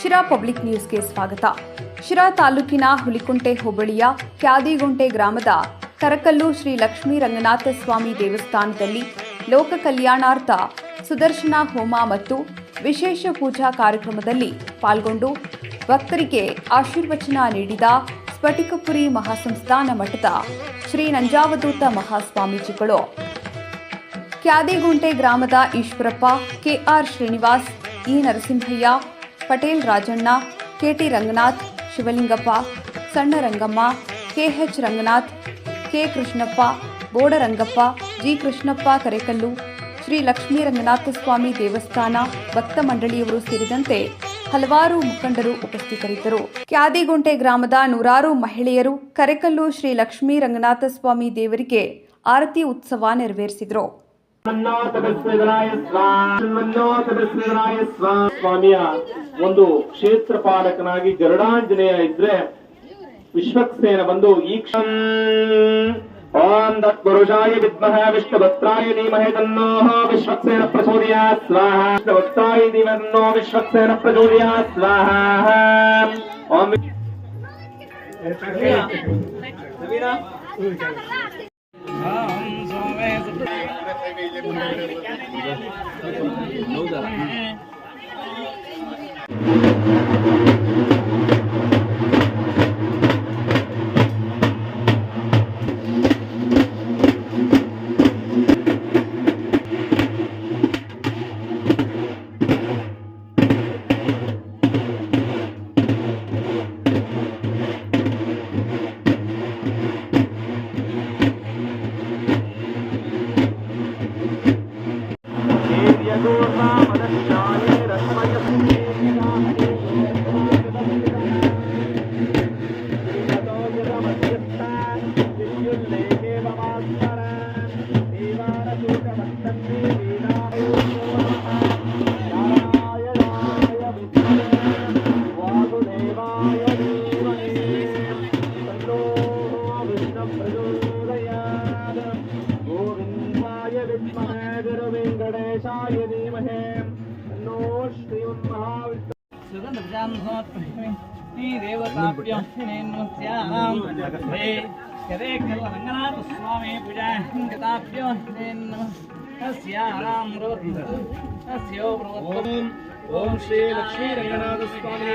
Sira public ನ್ಯೂಸ್ಗೆ ಸ್ವಾಗತ. ಶಿರಾ ತಾಲೂಕಿನ ಹುಲಿಕುಂಟೆ ಹೋಬಳಿಯ ಕ್ಯಾದಿಗುಂಟೆ ಗ್ರಾಮದ ಕರಕಲ್ಲು ಶ್ರೀ ಲಕ್ಷ್ಮೀ ರಂಗನಾಥ ಸ್ವಾಮಿ ದೇವಸ್ಥಾನದಲ್ಲಿ ಲೋಕ ಕಲ್ಯಾಣಾರ್ಥ ಸುದರ್ಶನ ಹೋಮ ಮತ್ತು ವಿಶೇಷ ಪೂಜಾ ಕಾರ್ಯಕ್ರಮದಲ್ಲಿ ಪಾಲ್ಗೊಂಡು ಭಕ್ತರಿಗೆ ಆಶೀರ್ವಚನ ನೀಡಿದ ಸ್ಫಟಿಕಪುರಿ ಮಹಾಸಂಸ್ಥಾನ ಮಠದ ಶ್ರೀ ನಂಜಾವಧೂತ ಮಹಾಸ್ವಾಮೀಜಿಗಳು. ಕ್ಯಾದಿಗುಂಟೆ ಗ್ರಾಮದ Eshwarappa, K R Srinivas, E Narasimhaiah, Patel Rajanna, K T Ranganath, Shivalingappa, Sanna Rangamma, K H Ranganath, K Krishnappa Bodarangappa G Krishnappa Karekallu, Shri Lakshmi Ranganatha Swamy ದೇವಸ್ಥಾನ, ಭಕ್ತ ಮಂಡಳಿಯವರು ಸೇರಿದಂತೆ ಹಲವಾರು ಮುಖಂಡರು ಉಪಸ್ಥಿತರಿದ್ದರು. ಕ್ಯಾದಿಗುಂಟೆ ಗ್ರಾಮದ ನೂರಾರು ಮಹಿಳೆಯರು ಕರೆಕಲ್ಲು ಶ್ರೀ ಲಕ್ಷ್ಮೀ ರಂಗನಾಥ ಸ್ವಾಮಿ ದೇವರಿಗೆ ಆರತಿ ಉತ್ಸವ ನೆರವೇರಿಸಿದರು. ಸ್ವಾಮಿಯ ಒಂದು ಕ್ಷೇತ್ರ ಪಾಲಕನಾಗಿ ಗರುಡಾಂಜನೇಯ ಇದ್ರೆ ವಿಶ್ವಕ್ಸೇನ ಬಂದು ಈ ओम तत्पुरुषाय विद्महे विष्णुवक्त्राय तो विश्वक्सन प्रचोदया प्रचोदयात् स्वाहा। विष्णुवक्त्राय धीमहि स्वाहा। రంగనాథస్వామి పూజాభ్యం ఓం శ్రీ లక్ష్మీ రంగనాథస్వామి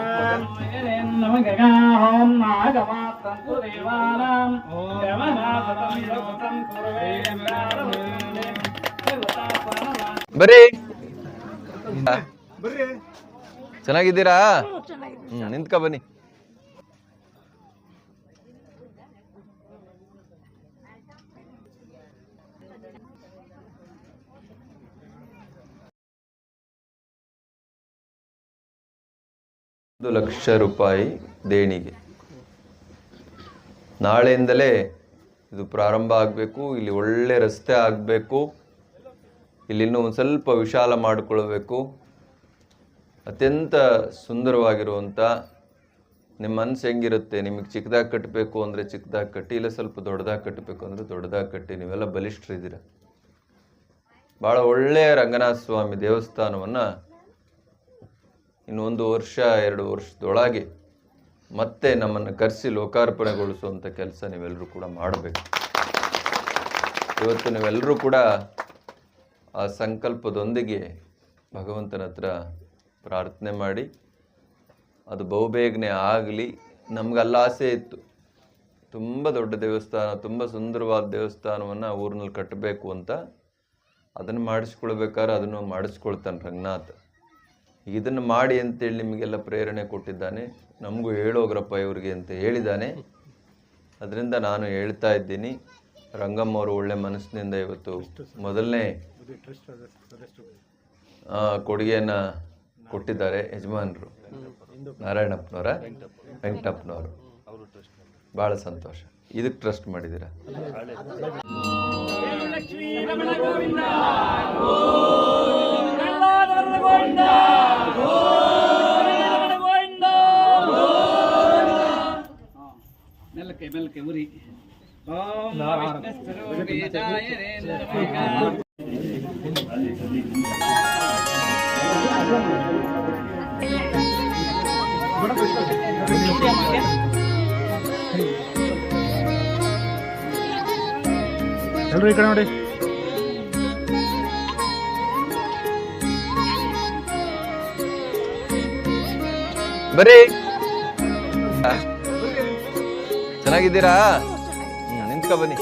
विष्णु प्रचोदयात् नमगगाहों नागमात्रन्तु देवानां देवनाथतं योगतं कुर्वे ಬರ್ರಿ ಚೆನ್ನಾಗಿದ್ದೀರಾ ಹ್ಮ್ ನಿಂತ್ಕ ಬನ್ನಿ ಒಂದು ಲಕ್ಷ ರೂಪಾಯಿ ದೇಣಿಗೆ. ನಾಳೆಯಿಂದಲೇ ಇದು ಪ್ರಾರಂಭ ಆಗಬೇಕು, ಇಲ್ಲಿ ಒಳ್ಳೆ ರಸ್ತೆ ಆಗಬೇಕು, ಇಲ್ಲಿನ್ನೂ ಒಂದು ಸ್ವಲ್ಪ ವಿಶಾಲ ಮಾಡಿಕೊಳ್ಬೇಕು. ಅತ್ಯಂತ ಸುಂದರವಾಗಿರುವಂಥ ನಿಮ್ಮ ಮನಸ್ಸು ಹೆಂಗಿರುತ್ತೆ? ನಿಮಗೆ ಚಿಕ್ಕದಾಗಿ ಕಟ್ಟಬೇಕು ಅಂದರೆ ಚಿಕ್ಕದಾಗಿ ಕಟ್ಟಿ, ಇಲ್ಲ ಸ್ವಲ್ಪ ದೊಡ್ಡದಾಗಿ ಕಟ್ಟಬೇಕು ಅಂದರೆ ದೊಡ್ಡದಾಗಿ ಕಟ್ಟಿ, ನೀವೆಲ್ಲ ಬಲಿಷ್ಠರಿದ್ದೀರ. ಭಾಳ ಒಳ್ಳೆಯ ರಂಗನಾಥ ಸ್ವಾಮಿ ದೇವಸ್ಥಾನವನ್ನು ಇನ್ನೊಂದು ವರ್ಷ, ಎರಡು ವರ್ಷದೊಳಗೆ ಮತ್ತೆ ನಮ್ಮನ್ನು ಕರೆಸಿ ಲೋಕಾರ್ಪಣೆಗೊಳಿಸುವಂಥ ಕೆಲಸ ನೀವೆಲ್ಲರೂ ಕೂಡ ಮಾಡಬೇಕು. ಇವತ್ತು ನೀವೆಲ್ಲರೂ ಕೂಡ ಆ ಸಂಕಲ್ಪದೊಂದಿಗೆ ಭಗವಂತನ ಹತ್ರ ಪ್ರಾರ್ಥನೆ ಮಾಡಿ, ಅದು ಬಹುಬೇಗನೆ ಆಗಲಿ. ನಮಗಲ್ಲ ಆಸೆ ಇತ್ತು. ತುಂಬ ದೊಡ್ಡ ದೇವಸ್ಥಾನ, ತುಂಬ ಸುಂದರವಾದ ದೇವಸ್ಥಾನವನ್ನು ಊರಿನಲ್ಲಿ ಕಟ್ಟಬೇಕು ಅಂತ. ಅದನ್ನು ಮಾಡಿಸ್ಕೊಳ್ಬೇಕಾದ್ರೆ ಅದನ್ನು ಮಾಡಿಸ್ಕೊಳ್ತಾನೆ ರಂಗನಾಥ್. ಇದನ್ನು ಮಾಡಿ ಅಂತೇಳಿ ನಿಮಗೆಲ್ಲ ಪ್ರೇರಣೆ ಕೊಟ್ಟಿದ್ದಾನೆ. ನಮಗೂ ಹೇಳೋಗ್ರಪ್ಪ ಇವ್ರಿಗೆ ಅಂತ ಹೇಳಿದ್ದಾನೆ. ಅದರಿಂದ ನಾನು ಹೇಳ್ತಾ ಇದ್ದೀನಿ. ರಂಗಮ್ಮ ಅವರು ಒಳ್ಳೆ ಮನಸ್ಸಿನಿಂದ ಇವತ್ತು ಮೊದಲನೇ ಕೊಡುಗೆಯನ್ನು ಕೊಟ್ಟಿದ್ದಾರೆ ಯಜಮಾನರು. ನಾರಾಯಣಪ್ಪನವರ, ವೆಂಕಟಪ್ಪನವರು. ಭಾಳ ಸಂತೋಷ. ಇದಕ್ಕೆ ಟ್ರಸ್ಟ್ ಮಾಡಿದ್ದೀರಾ? ಮೆಲ್ಲಕ್ಕೆ ಮೆಲ್ಲಕ್ಕೆ ಉರಿ ಓಂ ವಿಷ್ಣುಸ್ವರೂಪೇತಾಯ ನಮಃ ಎಲ್ರು ಈ ಕಡೆ ನೋಡಿ ಬರ್ರಿ ಚೆನ್ನಾಗಿದ್ದೀರಾ? ನಿಂತ್ಕೊ ಬನ್ನಿ.